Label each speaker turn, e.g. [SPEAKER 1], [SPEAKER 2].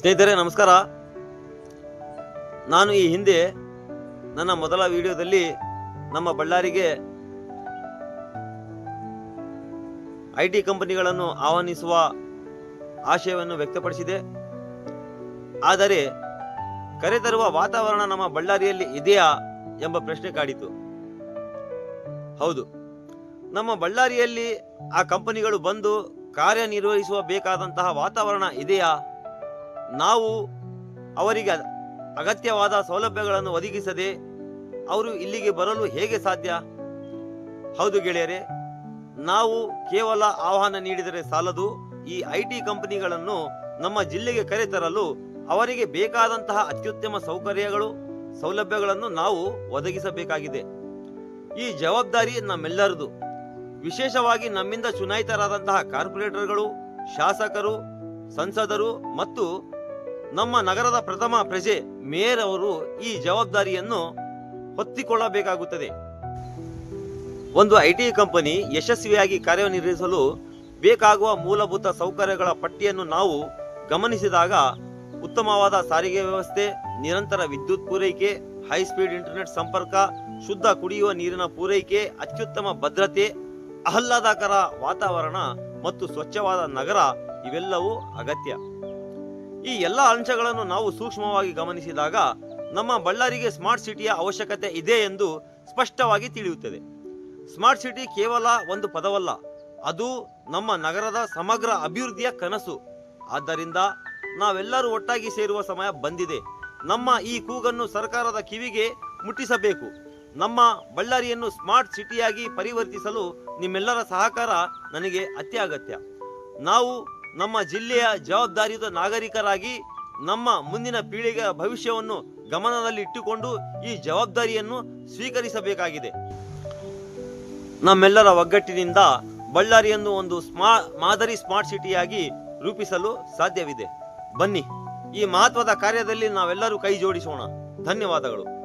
[SPEAKER 1] ಸ್ನೇಹಿತರೆ, ನಮಸ್ಕಾರ. ನಾನು ಈ ಹಿಂದೆ ನನ್ನ ಮೊದಲ ವಿಡಿಯೋದಲ್ಲಿ ನಮ್ಮ ಬಳ್ಳಾರಿಗೆ ಐ ಟಿ ಕಂಪನಿಗಳನ್ನು ಆಹ್ವಾನಿಸುವ ಆಶಯವನ್ನು ವ್ಯಕ್ತಪಡಿಸಿದೆ. ಆದರೆ ಕರೆತರುವ ವಾತಾವರಣ ನಮ್ಮ ಬಳ್ಳಾರಿಯಲ್ಲಿ ಇದೆಯಾ ಎಂಬ ಪ್ರಶ್ನೆ ಕಾಡಿತು. ಹೌದು, ನಮ್ಮ ಬಳ್ಳಾರಿಯಲ್ಲಿ ಆ ಕಂಪನಿಗಳು ಬಂದು ಕಾರ್ಯನಿರ್ವಹಿಸುವ ಬೇಕಾದಂತಹ ವಾತಾವರಣ ಇದೆಯಾ ನಾವು ಅವರಿಗೆ ಅಗತ್ಯವಾದ ಸೌಲಭ್ಯಗಳನ್ನು ಒದಗಿಸದೆ ಅವರು ಇಲ್ಲಿಗೆ ಬರಲು ಹೇಗೆ ಸಾಧ್ಯ? ಹೌದು ಗೆಳೆಯರೆ, ನಾವು ಕೇವಲ ಆಹ್ವಾನ ನೀಡಿದರೆ ಸಾಲದು. ಈ ಐ ಟಿ ಕಂಪನಿಗಳನ್ನು ನಮ್ಮ ಜಿಲ್ಲೆಗೆ ಕರೆತರಲು ಅವರಿಗೆ ಬೇಕಾದಂತಹ ಅತ್ಯುತ್ತಮ ಸೌಕರ್ಯಗಳು, ಸೌಲಭ್ಯಗಳನ್ನು ನಾವು ಒದಗಿಸಬೇಕಾಗಿದೆ. ಈ ಜವಾಬ್ದಾರಿ ನಮ್ಮೆಲ್ಲರದು. ವಿಶೇಷವಾಗಿ ನಮ್ಮಿಂದ ಚುನಾಯಿತರಾದಂತಹ ಕಾರ್ಪೊರೇಟರ್ಗಳು, ಶಾಸಕರು, ಸಂಸದರು ಮತ್ತು ನಮ್ಮ ನಗರದ ಪ್ರಥಮ ಪ್ರಜೆ ಮೇಯರ್ ಅವರು ಈ ಜವಾಬ್ದಾರಿಯನ್ನು ಹೊತ್ತಿಕೊಳ್ಳಬೇಕಾಗುತ್ತದೆ. ಒಂದು ಐ ಟಿ ಕಂಪನಿ ಯಶಸ್ವಿಯಾಗಿ ಕಾರ್ಯನಿರ್ವಹಿಸಲು ಬೇಕಾಗುವ ಮೂಲಭೂತ ಸೌಕರ್ಯಗಳ ಪಟ್ಟಿಯನ್ನು ನಾವು ಗಮನಿಸಿದಾಗ ಉತ್ತಮವಾದ ಸಾರಿಗೆ ವ್ಯವಸ್ಥೆ, ನಿರಂತರ ವಿದ್ಯುತ್ ಪೂರೈಕೆ ಹೈ ಸ್ಪೀಡ್ ಇಂಟರ್ನೆಟ್ ಸಂಪರ್ಕ, ಶುದ್ಧ ಕುಡಿಯುವ ನೀರಿನ ಪೂರೈಕೆ, ಅತ್ಯುತ್ತಮ ಭದ್ರತೆ, ಆಹ್ಲಾದಕರ ವಾತಾವರಣ ಮತ್ತು ಸ್ವಚ್ಛವಾದ ನಗರ ಇವೆಲ್ಲವೂ ಅಗತ್ಯ. ಈ ಎಲ್ಲ ಅಂಶಗಳನ್ನು ನಾವು ಸೂಕ್ಷ್ಮವಾಗಿ ಗಮನಿಸಿದಾಗ ನಮ್ಮ ಬಳ್ಳಾರಿಗೆ ಸ್ಮಾರ್ಟ್ ಸಿಟಿಯ ಅವಶ್ಯಕತೆ ಇದೆ ಎಂದು ಸ್ಪಷ್ಟವಾಗಿ ತಿಳಿಯುತ್ತದೆ. ಸ್ಮಾರ್ಟ್ ಸಿಟಿ ಕೇವಲ ಒಂದು ಪದವಲ್ಲ, ಅದು ನಮ್ಮ ನಗರದ ಸಮಗ್ರ ಅಭಿವೃದ್ಧಿಯ ಕನಸು. ಆದ್ದರಿಂದ ನಾವೆಲ್ಲರೂ ಒಟ್ಟಾಗಿ ಸೇರುವ ಸಮಯ ಬಂದಿದೆ. ನಮ್ಮ ಈ ಕೂಗನ್ನು ಸರ್ಕಾರದ ಕಿವಿಗೆ ಮುಟ್ಟಿಸಬೇಕು. ನಮ್ಮ ಬಳ್ಳಾರಿಯನ್ನು ಸ್ಮಾರ್ಟ್ ಸಿಟಿಯಾಗಿ ಪರಿವರ್ತಿಸಲು ನಿಮ್ಮೆಲ್ಲರ ಸಹಕಾರ ನನಗೆ ಅತ್ಯಗತ್ಯ. ನಾವು ನಮ್ಮ ಜಿಲ್ಲೆಯ ಜವಾಬ್ದಾರಿಯುತ ನಾಗರಿಕರಾಗಿ ನಮ್ಮ ಮುಂದಿನ ಪೀಳಿಗೆಯ ಭವಿಷ್ಯವನ್ನು ಗಮನದಲ್ಲಿ ಇಟ್ಟುಕೊಂಡು ಈ ಜವಾಬ್ದಾರಿಯನ್ನು ಸ್ವೀಕರಿಸಬೇಕಾಗಿದೆ. ನಮ್ಮೆಲ್ಲರ ಒಗ್ಗಟ್ಟಿನಿಂದ ಬಳ್ಳಾರಿಯನ್ನು ಒಂದು ಸ್ಮಾ, ಮಾದರಿ ಸ್ಮಾರ್ಟ್ ಸಿಟಿಯಾಗಿ ರೂಪಿಸಲು ಸಾಧ್ಯವಿದೆ. ಬನ್ನಿ, ಈ ಮಹತ್ವದ ಕಾರ್ಯದಲ್ಲಿ ನಾವೆಲ್ಲರೂ ಕೈ ಜೋಡಿಸೋಣ. ಧನ್ಯವಾದಗಳು.